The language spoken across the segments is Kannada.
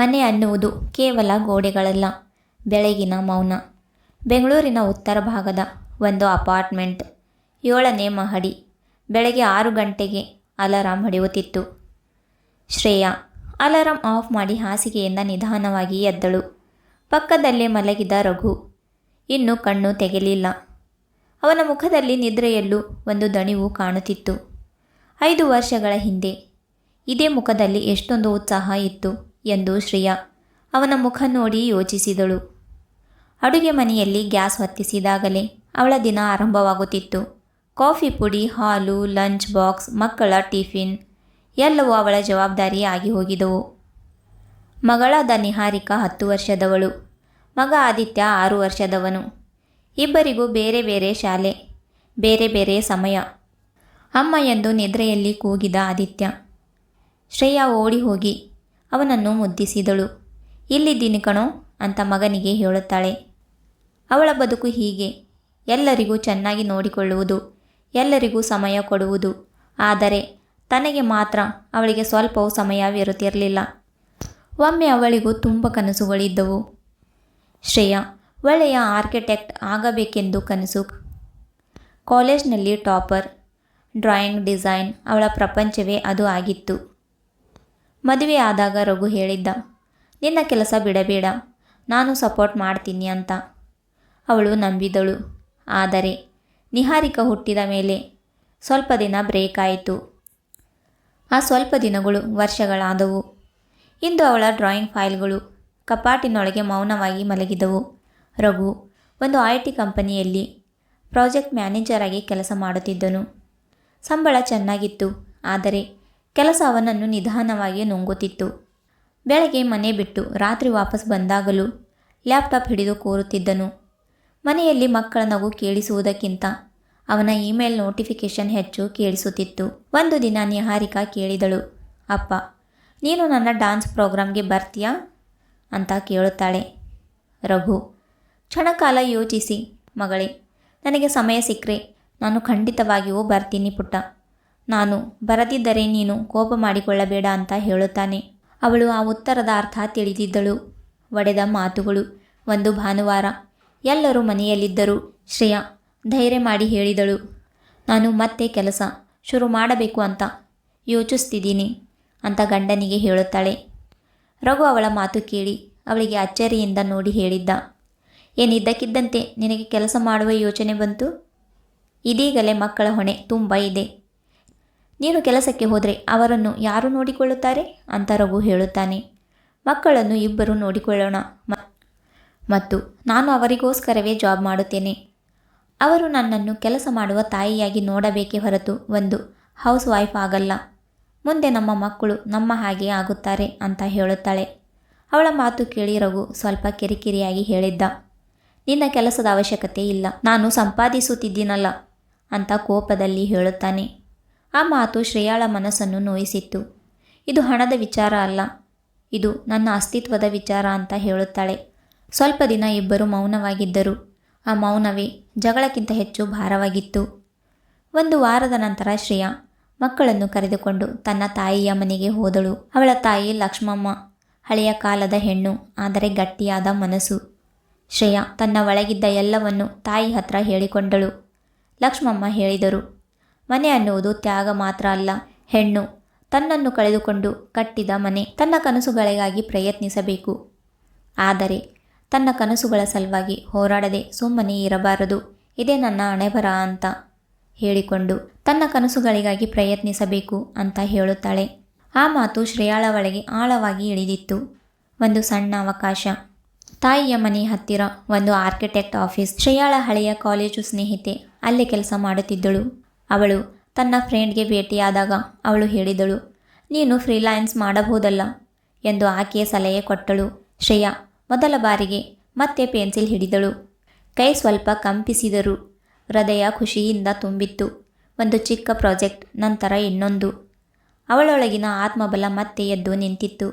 ಮನೆ ಅನ್ನುವುದು ಕೇವಲ ಗೋಡೆಗಳಲ್ಲ, ಬೆಳಗಿನ ಮೌನ. ಬೆಂಗಳೂರಿನ ಉತ್ತರ ಭಾಗದ ಒಂದು ಅಪಾರ್ಟ್ಮೆಂಟ್. ಏಳನೇ ಮಹಡಿ. ಬೆಳಗ್ಗೆ ಆರು ಗಂಟೆಗೆ ಅಲಾರಾಮ್ ಹೊಡೆಯುತ್ತಿತ್ತು. ಶ್ರೇಯಾ ಅಲಾರಾಮ್ ಆಫ್ ಮಾಡಿ ಹಾಸಿಗೆಯಿಂದ ನಿಧಾನವಾಗಿ ಎದ್ದಳು. ಪಕ್ಕದಲ್ಲೇ ಮಲಗಿದ ರಘು. ಇನ್ನೂ ಕಣ್ಣು ತೆಗೆಲಿಲ್ಲ. ಅವನ ಮುಖದಲ್ಲಿ ನಿದ್ರೆಯಲ್ಲೂ ಒಂದು ದಣಿವು ಕಾಣುತ್ತಿತ್ತು. ಐದು ವರ್ಷಗಳ ಹಿಂದೆ ಇದೇ ಮುಖದಲ್ಲಿ ಎಷ್ಟೊಂದು ಉತ್ಸಾಹ ಇತ್ತು. ಎಂದು ಶ್ರೇಯಾ ಅವನ ಮುಖ ನೋಡಿ ಯೋಚಿಸಿದಳು. ಅಡುಗೆ ಮನೆಯಲ್ಲಿ ಗ್ಯಾಸ್ ಹೊತ್ತಿಸಿದಾಗಲೇ ಅವಳ ದಿನ ಆರಂಭವಾಗುತ್ತಿತ್ತು. ಕಾಫಿ ಪುಡಿ, ಹಾಲು, ಲಂಚ್ ಬಾಕ್ಸ್, ಮಕ್ಕಳ ಟಿಫಿನ್ ಎಲ್ಲವೂ ಅವಳ ಜವಾಬ್ದಾರಿ ಆಗಿ ಹೋಗಿದವು. ಮಗಳಾದ ನಿಹಾರಿಕಾ ಹತ್ತು ವರ್ಷದವಳು. ಮಗ ಆದಿತ್ಯ ಆರು ವರ್ಷದವನು. ಇಬ್ಬರಿಗೂ ಬೇರೆ ಬೇರೆ ಶಾಲೆ, ಬೇರೆ ಬೇರೆ ಸಮಯ. ಅಮ್ಮ ಎಂದು ನಿದ್ರೆಯಲ್ಲಿ ಕೂಗಿದ ಆದಿತ್ಯ. ಶ್ರೇಯಾ ಓಡಿ ಹೋಗಿ ಅವನನ್ನು ಮುದ್ದಿಸಿದಳು. ಇಲ್ಲಿದ್ದೀನಿ ಕಣೋ, ಅಂತ ಮಗನಿಗೆ ಹೇಳುತ್ತಾಳೆ. ಅವಳ ಬದುಕು ಹೀಗೆ. ಎಲ್ಲರಿಗೂ ಚೆನ್ನಾಗಿ ನೋಡಿಕೊಳ್ಳುವುದು, ಎಲ್ಲರಿಗೂ ಸಮಯ ಕೊಡುವುದು. ಆದರೆ ತನಗೆ ಮಾತ್ರ ಅವಳಿಗೆ ಸ್ವಲ್ಪವೂ ಸಮಯವಿರುತ್ತಿರಲಿಲ್ಲ. ಒಮ್ಮೆ ಅವಳಿಗೂ ತುಂಬ ಕನಸುಗಳಿದ್ದವು. ಶ್ರೇಯಾ, ಒಳ್ಳೆಯ ಆರ್ಕಿಟೆಕ್ಟ್ ಆಗಬೇಕೆಂದು ಕನಸು. ಕಾಲೇಜ್ನಲ್ಲಿ ಟಾಪರ್, ಡ್ರಾಯಿಂಗ್ ಡಿಸೈನ್ ಅವಳ ಪ್ರಪಂಚವೇ ಅದು ಆಗಿತ್ತು. ಮದುವೆ ಆದಾಗ ರಘು ಹೇಳಿದ್ದ, ನಿನ್ನ ಕೆಲಸ ಬಿಡಬೇಡ, ನಾನು ಸಪೋರ್ಟ್ ಮಾಡ್ತೀನಿ ಅಂತ. ಅವಳು ನಂಬಿದಳು. ಆದರೆ ನಿಹಾರಿಕ ಹುಟ್ಟಿದ ಮೇಲೆ ಸ್ವಲ್ಪ ದಿನ ಬ್ರೇಕ್ ಆಯಿತು. ಆ ಸ್ವಲ್ಪ ದಿನಗಳು ವರ್ಷಗಳಾದವು. ಇಂದು ಅವಳ ಡ್ರಾಯಿಂಗ್ ಫೈಲ್ಗಳು ಕಪಾಟಿನೊಳಗೆ ಮೌನವಾಗಿ ಮಲಗಿದವು. ರಘು ಒಂದು ಐ ಟಿ ಕಂಪನಿಯಲ್ಲಿ ಪ್ರಾಜೆಕ್ಟ್ ಮ್ಯಾನೇಜರ್ ಆಗಿ ಕೆಲಸ ಮಾಡುತ್ತಿದ್ದನು. ಸಂಬಳ ಚೆನ್ನಾಗಿತ್ತು, ಆದರೆ ಕೆಲಸ ಅವನನ್ನು ನಿಧಾನವಾಗಿ ನುಂಗುತ್ತಿತ್ತು. ಬೆಳಗ್ಗೆ ಮನೆ ಬಿಟ್ಟು ರಾತ್ರಿ ವಾಪಸ್ ಬಂದಾಗಲೂ ಲ್ಯಾಪ್ಟಾಪ್ ಹಿಡಿದು ಕೋರುತ್ತಿದ್ದನು. ಮನೆಯಲ್ಲಿ ಮಕ್ಕಳ ನಗು ಕೇಳಿಸುವುದಕ್ಕಿಂತ ಅವನ ಇಮೇಲ್ ನೋಟಿಫಿಕೇಶನ್ ಹೆಚ್ಚು ಕೇಳಿಸುತ್ತಿತ್ತು. ಒಂದು ದಿನ ನಿಹಾರಿಕಾ ಕೇಳಿದಳು, ಅಪ್ಪ, ನೀನು ನನ್ನ ಡ್ಯಾನ್ಸ್ ಪ್ರೋಗ್ರಾಮ್ಗೆ ಬರ್ತೀಯಾ? ಅಂತ ಕೇಳುತ್ತಾಳೆ. ರಘು, ಕ್ಷಣಕಾಲ ಯೋಚಿಸಿ ಮಗಳೇ, ನನಗೆ ಸಮಯ ಸಿಕ್ಕರೆ ನಾನು ಖಂಡಿತವಾಗಿಯೂ ಬರ್ತೀನಿ ಪುಟ್ಟ. ನಾನು ಬರದಿದ್ದರೆ ನೀನು ಕೋಪ ಮಾಡಿಕೊಳ್ಳಬೇಡ ಅಂತ ಹೇಳುತ್ತಾನೆ. ಅವಳು ಆ ಉತ್ತರದ ಅರ್ಥ ತಿಳಿದಿದ್ದಳು. ಒಡೆದ ಮಾತುಗಳು. ಒಂದು ಭಾನುವಾರ. ಎಲ್ಲರೂ ಮನೆಯಲ್ಲಿದ್ದರು. ಶ್ರೇಯಾ ಧೈರ್ಯ ಮಾಡಿ ಹೇಳಿದಳು. ನಾನು ಮತ್ತೆ ಕೆಲಸ. ಶುರು ಮಾಡಬೇಕು ಅಂತ ಯೋಚಿಸ್ತಿದ್ದೀನಿ ಅಂತ ಗಂಡನಿಗೆ ಹೇಳುತ್ತಾಳೆ. ರಘು ಅವಳ ಮಾತು ಕೇಳಿ ಅವಳಿಗೆ ಅಚ್ಚರಿಯಿಂದ ನೋಡಿ ಹೇಳಿದ್ದ. ಏನಿದ್ದಕ್ಕಿದ್ದಂತೆ ನಿನಗೆ ಕೆಲಸ ಮಾಡುವ ಯೋಚನೆ ಬಂತು? ಇದೀಗಲೇ ಮಕ್ಕಳ ಹೊಣೆ ತುಂಬ ಇದೆ. ನೀನು ಕೆಲಸಕ್ಕೆ ಹೋದರೆ ಅವರನ್ನು ಯಾರು ನೋಡಿಕೊಳ್ಳುತ್ತಾರೆ? ಅಂತ ರಘು ಹೇಳುತ್ತಾನೆ. ಮಕ್ಕಳನ್ನು ಇಬ್ಬರು ನೋಡಿಕೊಳ್ಳೋಣ. ಮತ್ತು ನಾನು ಅವರಿಗೋಸ್ಕರವೇ ಜಾಬ್ ಮಾಡುತ್ತೇನೆ. ಅವರು ನನ್ನನ್ನು ಕೆಲಸ ಮಾಡುವ ತಾಯಿಯಾಗಿ ನೋಡಬೇಕೇ ಹೊರತು ಒಂದು ಹೌಸ್ ವೈಫ್ ಆಗಲ್ಲ. ಮುಂದೆ ನಮ್ಮ ಮಕ್ಕಳು ನಮ್ಮ ಹಾಗೆ ಆಗುತ್ತಾರೆ ಅಂತ ಹೇಳುತ್ತಾಳೆ. ಅವಳ ಮಾತು ಕೇಳಿ ರಘು ಸ್ವಲ್ಪ ಕಿರಿಕಿರಿಯಾಗಿ ಹೇಳಿದ್ದ. ನಿನ್ನ ಕೆಲಸದ ಅವಶ್ಯಕತೆ ಇಲ್ಲ. ನಾನು ಸಂಪಾದಿಸುತ್ತಿದ್ದೀನಲ್ಲ ಅಂತ ಕೋಪದಲ್ಲಿ ಹೇಳುತ್ತಾನೆ. ಆ ಮಾತು ಶ್ರೇಯಾಳ ಮನಸ್ಸನ್ನು ನೋಯಿಸಿತ್ತು. ಇದು ಹಣದ ವಿಚಾರ ಅಲ್ಲ. ಇದು ನನ್ನ ಅಸ್ತಿತ್ವದ ವಿಚಾರ ಅಂತ ಹೇಳುತ್ತಾಳೆ. ಸ್ವಲ್ಪ ದಿನ ಇಬ್ಬರು ಮೌನವಾಗಿದ್ದರು. ಆ ಮೌನವೇ ಜಗಳಕ್ಕಿಂತ ಹೆಚ್ಚು ಭಾರವಾಗಿತ್ತು. ಒಂದು ವಾರದ ನಂತರ ಶ್ರೇಯಾ ಮಕ್ಕಳನ್ನು ಕರೆದುಕೊಂಡು ತನ್ನ ತಾಯಿಯ ಮನೆಗೆ ಹೋದಳು. ಅವಳ ತಾಯಿ ಲಕ್ಷ್ಮಮ್ಮ, ಹಳೆಯ ಕಾಲದ ಹೆಣ್ಣು, ಆದರೆ ಗಟ್ಟಿಯಾದ ಮನಸ್ಸು. ಶ್ರೇಯಾ ತನ್ನ ಒಳಗಿದ್ದ ಎಲ್ಲವನ್ನು ತಾಯಿ ಹತ್ರ ಹೇಳಿಕೊಂಡಳು. ಲಕ್ಷ್ಮಮ್ಮ ಹೇಳಿದರು ಮನೆ ಅನ್ನುವುದು ತ್ಯಾಗ ಮಾತ್ರ ಅಲ್ಲ. ಹೆಣ್ಣು ತನ್ನನ್ನು ಕಳೆದುಕೊಂಡು ಕಟ್ಟಿದ ಮನೆ ತನ್ನ ಕನಸುಗಳಿಗಾಗಿ ಪ್ರಯತ್ನಿಸಬೇಕು. ಆದರೆ ತನ್ನ ಕನಸುಗಳ ಸಲುವಾಗಿ ಹೋರಾಡದೆ ಸುಮ್ಮನೆ ಇರಬಾರದು. ಇದೇ ನನ್ನ ಹಣೆಬರ ಅಂತ ಹೇಳಿಕೊಂಡು ತನ್ನ ಕನಸುಗಳಿಗಾಗಿ ಪ್ರಯತ್ನಿಸಬೇಕು ಅಂತ ಹೇಳುತ್ತಾಳೆ. ಆ ಮಾತು ಶ್ರೇಯಾಳ ಒಳಗೆ ಆಳವಾಗಿ ಇಳಿದಿತ್ತು. ಒಂದು ಸಣ್ಣ ಅವಕಾಶ. ತಾಯಿಯ ಮನೆ ಹತ್ತಿರ ಒಂದು ಆರ್ಕಿಟೆಕ್ಟ್ ಆಫೀಸ್. ಶ್ರೇಯಾಳ ಹಳೆಯ ಕಾಲೇಜು ಸ್ನೇಹಿತೆ. ಅಲ್ಲೇ ಕೆಲಸ ಮಾಡುತ್ತಿದ್ದಳು. ಅವಳು ತನ್ನ ಫ್ರೆಂಡ್ಗೆ ಭೇಟಿಯಾದಾಗ ಅವಳು ಹೇಳಿದಳು, ನೀನು ಫ್ರೀಲಾನ್ಸ್ ಮಾಡಬಹುದಲ್ಲ ಎಂದು ಆಕೆಯ ಸಲಹೆ ಕೊಟ್ಟಳು. ಶ್ರೇಯಾ ಮೊದಲ ಬಾರಿಗೆ ಮತ್ತೆ ಪೆನ್ಸಿಲ್ ಹಿಡಿದಳು. ಕೈ ಸ್ವಲ್ಪ ಕಂಪಿಸಿದರು. ಹೃದಯ ಖುಷಿಯಿಂದ ತುಂಬಿತ್ತು. ಒಂದು ಚಿಕ್ಕ ಪ್ರಾಜೆಕ್ಟ್, ನಂತರ ಇನ್ನೊಂದು. ಅವಳೊಳಗಿನ ಆತ್ಮಬಲ ಮತ್ತೆ ಎದ್ದು ನಿಂತಿತ್ತು.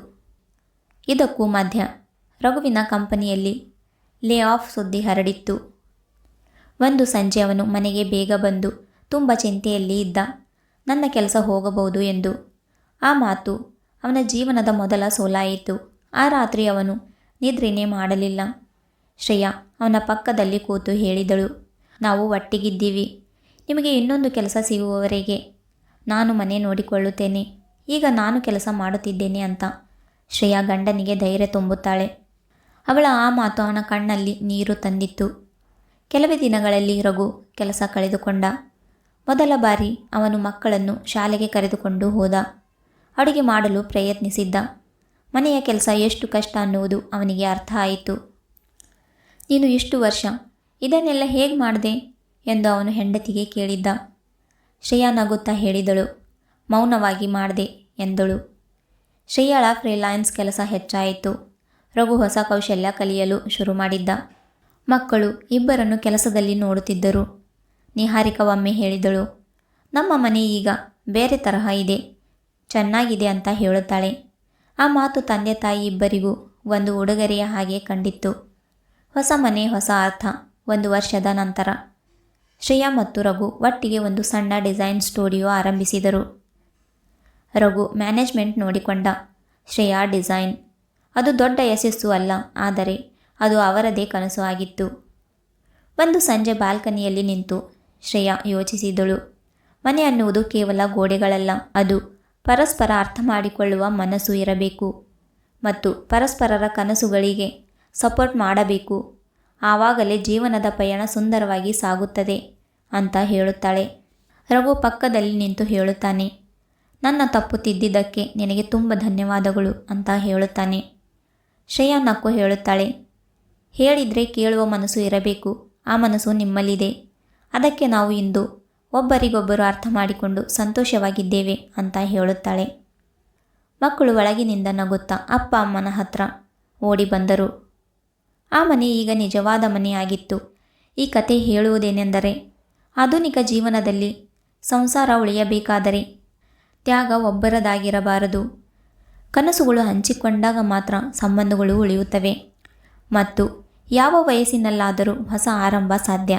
ಇದಕ್ಕೂ ಮಧ್ಯ ರಘುವಿನ ಕಂಪನಿಯಲ್ಲಿ ಲೇ ಆಫ್ ಸುದ್ದಿ ಹರಡಿತ್ತು. ಒಂದು ಸಂಜೆ ಅವನು ಮನೆಗೆ ಬೇಗ ಬಂದು ತುಂಬ ಚಿಂತೆಯಲ್ಲಿ ಇದ್ದ. ನನ್ನ ಕೆಲಸ ಹೋಗಬಹುದು ಎಂದು. ಆ ಮಾತು ಅವನ ಜೀವನದ ಮೊದಲ ಸೋಲಾಯಿತು. ಆ ರಾತ್ರಿ ಅವನು ನಿದ್ರೆನೇ ಮಾಡಲಿಲ್ಲ. ಶ್ರೇಯಾ ಅವನ ಪಕ್ಕದಲ್ಲಿ ಕೂತು ಹೇಳಿದಳು, ನಾವು ಒಟ್ಟಿಗಿದ್ದೀವಿ. ನಿಮಗೆ ಇನ್ನೊಂದು ಕೆಲಸ ಸಿಗುವವರೆಗೆ ನಾನು ಮನೆ ನೋಡಿಕೊಳ್ಳುತ್ತೇನೆ. ಈಗ ನಾನು ಕೆಲಸ ಮಾಡುತ್ತಿದ್ದೇನೆ ಅಂತ ಶ್ರೇಯಾ ಗಂಡನಿಗೆ ಧೈರ್ಯ ತುಂಬುತ್ತಾಳೆ. ಅವಳ ಆ ಮಾತು ಅವನ ಕಣ್ಣಲ್ಲಿ ನೀರು ತಂದಿತ್ತು. ಕೆಲವೇ ದಿನಗಳಲ್ಲಿ ರಘು ಕೆಲಸ ಕಳೆದುಕೊಂಡ. ಮೊದಲ ಬಾರಿ ಅವನು ಮಕ್ಕಳನ್ನು ಶಾಲೆಗೆ ಕರೆದುಕೊಂಡು ಹೋದ. ಅಡುಗೆ ಮಾಡಲು ಪ್ರಯತ್ನಿಸಿದ್ದ. ಮನೆಯ ಕೆಲಸ ಎಷ್ಟು ಕಷ್ಟ ಅನ್ನುವುದು ಅವನಿಗೆ ಅರ್ಥ ಆಯಿತು. ನೀನು ಇಷ್ಟು ವರ್ಷ ಇದನ್ನೆಲ್ಲ ಹೇಗೆ ಮಾಡಿದೆ ಎಂದು ಅವನು ಹೆಂಡತಿಗೆ ಕೇಳಿದ್ದ. ಶ್ರೇಯಾ ನಗುತ್ತಾ ಹೇಳಿದಳು, ಮೌನವಾಗಿ ಮಾಡಿದೆ ಎಂದಳು. ಶ್ರೇಯಾಳ ಫ್ರೀಲಾಯನ್ಸ್ ಕೆಲಸ ಹೆಚ್ಚಾಯಿತು. ರಘು ಹೊಸ ಕೌಶಲ್ಯ ಕಲಿಯಲು ಶುರು ಮಾಡಿದ್ದ. ಮಕ್ಕಳು ಇಬ್ಬರನ್ನು ಕೆಲಸದಲ್ಲಿ ನೋಡುತ್ತಿದ್ದರು. ನಿಹಾರಿಕ ಒಮ್ಮೆ ಹೇಳಿದಳು, ನಮ್ಮ ಮನೆ ಈಗ ಬೇರೆ ತರಹ ಇದೆ, ಚೆನ್ನಾಗಿದೆ ಅಂತ ಹೇಳುತ್ತಾಳೆ. ಆ ಮಾತು ತಂದೆ ತಾಯಿ ಇಬ್ಬರಿಗೂ ಒಂದು ಉಡುಗೊರೆಯ ಹಾಗೆ ಕಂಡಿತ್ತು. ಹೊಸ ಮನೆ, ಹೊಸ ಅರ್ಥ, ಒಂದು ವರ್ಷದ ನಂತರ. ಶ್ರೇಯಾ ಮತ್ತು ರಘು ಒಟ್ಟಿಗೆ ಒಂದು ಸಣ್ಣ ಡಿಸೈನ್ ಸ್ಟುಡಿಯೋ ಆರಂಭಿಸಿದರು. ರಘು ಮ್ಯಾನೇಜ್ಮೆಂಟ್ ನೋಡಿಕೊಂಡ, ಶ್ರೇಯಾ ಡಿಸೈನ್. ಅದು ದೊಡ್ಡ ಯಶಸ್ಸು ಅಲ್ಲ, ಆದರೆ ಅದು ಅವರದೇ ಕನಸು ಆಗಿತ್ತು. ಒಂದು ಸಂಜೆ ಬಾಲ್ಕನಿಯಲ್ಲಿ ನಿಂತು ಶ್ರೇಯಾ ಯೋಚಿಸಿದಳು. ಮನೆ ಅನ್ನುವುದು ಕೇವಲ ಗೋಡೆಗಳಲ್ಲ, ಅದು ಪರಸ್ಪರ ಅರ್ಥ ಮಾಡಿಕೊಳ್ಳುವ ಮನಸ್ಸು ಇರಬೇಕು. ಮತ್ತು ಪರಸ್ಪರರ ಕನಸುಗಳಿಗೆ ಸಪೋರ್ಟ್ ಮಾಡಬೇಕು. ಆವಾಗಲೇ ಜೀವನದ ಪಯಣ ಸುಂದರವಾಗಿ ಸಾಗುತ್ತದೆ ಅಂತ ಹೇಳುತ್ತಾಳೆ. ರಘು ಪಕ್ಕದಲ್ಲಿ ನಿಂತು ಹೇಳುತ್ತಾನೆ, ನನ್ನ ತಪ್ಪು ತಿದ್ದಿದ್ದಕ್ಕೆ ನಿನಗೆ ತುಂಬ ಧನ್ಯವಾದಗಳು ಅಂತ ಹೇಳುತ್ತಾನೆ. ಶ್ರೇಯಾ ನಕ್ಕು ಹೇಳುತ್ತಾಳೆ, ಹೇಳಿದರೆ ಕೇಳುವ ಮನಸ್ಸು ಇರಬೇಕು, ಆ ಮನಸ್ಸು ನಿಮ್ಮಲ್ಲಿದೆ. ಅದಕ್ಕೆ ನಾವು ಇಂದು ಒಬ್ಬರಿಗೊಬ್ಬರು ಅರ್ಥ ಮಾಡಿಕೊಂಡು ಸಂತೋಷವಾಗಿದ್ದೇವೆ ಅಂತ ಹೇಳುತ್ತಾಳೆ. ಮಕ್ಕಳು ಒಳಗಿನಿಂದ ನಗುತ್ತಾ ಅಪ್ಪ ಅಮ್ಮನ ಹತ್ರ ಓಡಿ ಬಂದರು. ಆ ಮನೆ ಈಗ ನಿಜವಾದ ಮನೆಯಾಗಿತ್ತು. ಈ ಕತೆ ಹೇಳುವುದೇನೆಂದರೆ, ಆಧುನಿಕ ಜೀವನದಲ್ಲಿ ಸಂಸಾರ ಉಳಿಯಬೇಕಾದರೆ ತ್ಯಾಗ ಒಬ್ಬರದಾಗಿರಬಾರದು. ಕನಸುಗಳು ಹಂಚಿಕೊಂಡಾಗ ಮಾತ್ರ ಸಂಬಂಧಗಳು ಉಳಿಯುತ್ತವೆ. ಮತ್ತು ಯಾವ ವಯಸ್ಸಿನಲ್ಲಾದರೂ ಹೊಸ ಆರಂಭ ಸಾಧ್ಯ.